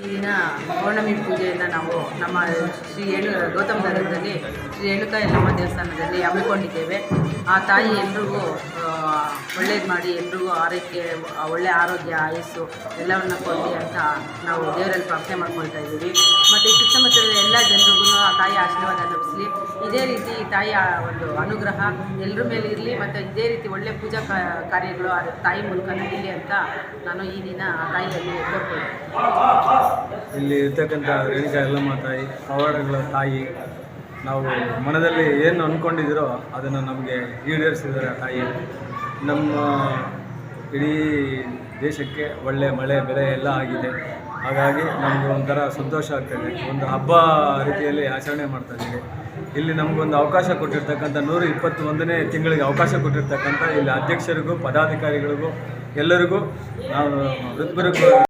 ಇಲ್ಲಿನ ಪೌರ್ಣಮಿ ಪೂಜೆಯನ್ನು ನಾವು ನಮ್ಮ ಶ್ರೀ ಏಳು ಗೌತಮ ನಗರದಲ್ಲಿ, ಶ್ರೀ ಏಳುಕ ನಮ್ಮ ದೇವಸ್ಥಾನದಲ್ಲಿ ಹಮ್ಮಿಕೊಂಡಿದ್ದೇವೆ. ಆ ತಾಯಿ ಎಲ್ರಿಗೂ ಒಳ್ಳೇದು ಮಾಡಿ, ಎಲ್ರಿಗೂ ಆರೋಗ್ಯ ಒಳ್ಳೆ ಆರೋಗ್ಯ, ಆಯಸ್ಸು ಎಲ್ಲವನ್ನ ಕೊಡಲಿ ಅಂತ ನಾವು ದೇವರಲ್ಲಿ ಪ್ರಾರ್ಥನೆ ಮಾಡ್ಕೊಳ್ತಾ ಇದ್ದೀವಿ. ಮತ್ತು ಸುತ್ತಮುತ್ತಲಿನ ಎಲ್ಲ ಜನರಿಗೂ ಆ ತಾಯಿ ಆಶೀರ್ವಾದ ಇದೇ ರೀತಿ ತಾಯಿಯ ಒಂದು ಅನುಗ್ರಹ ಎಲ್ಲರ ಮೇಲೆ ಇರಲಿ, ಮತ್ತು ಇದೇ ರೀತಿ ಒಳ್ಳೆ ಪೂಜಾ ಕಾರ್ಯಗಳು ಆ ತಾಯಿ ಮೂಲಕ ನಡೀಲಿ ಅಂತ ನಾನು ಈ ದಿನ ಆ ತಾಯಿಯಲ್ಲಿ ಇಲ್ಲಿ ಇರ್ತಕ್ಕಂಥ ರೇಣುಕಾ ಎಲ್ಲಮ್ಮ ತಾಯಿ, ಪವಾಡಗಳ ತಾಯಿ, ನಾವು ಮನದಲ್ಲಿ ಏನು ಅಂದ್ಕೊಂಡಿದ್ದೀರೋ ಅದನ್ನು ನಮಗೆ ಈಡೇರಿಸಿದ್ದಾರೆ ತಾಯಿ. ನಮ್ಮ ಇಡೀ ದೇಶಕ್ಕೆ ಒಳ್ಳೆ ಮಳೆ, ಬೆಳೆ ಎಲ್ಲ ಆಗಿದೆ. ಹಾಗಾಗಿ ನಮಗೆ ಒಂಥರ ಸಂತೋಷ ಆಗ್ತದೆ. ಒಂದು ಹಬ್ಬ ರೀತಿಯಲ್ಲಿ ಆಚರಣೆ ಮಾಡ್ತಾ ಇದ್ದೀವಿ. ಇಲ್ಲಿ ನಮಗೊಂದು ಅವಕಾಶ ಕೊಟ್ಟಿರ್ತಕ್ಕಂಥ ನೂರ ಇಪ್ಪತ್ತೊಂದನೇ ತಿಂಗಳಿಗೆ ಅವಕಾಶ ಕೊಟ್ಟಿರ್ತಕ್ಕಂಥ ಇಲ್ಲಿ ಅಧ್ಯಕ್ಷರಿಗೂ, ಪದಾಧಿಕಾರಿಗಳಿಗೂ, ಎಲ್ಲರಿಗೂ ನಾವು ಹೃತ್ಪೂರ್ವಕ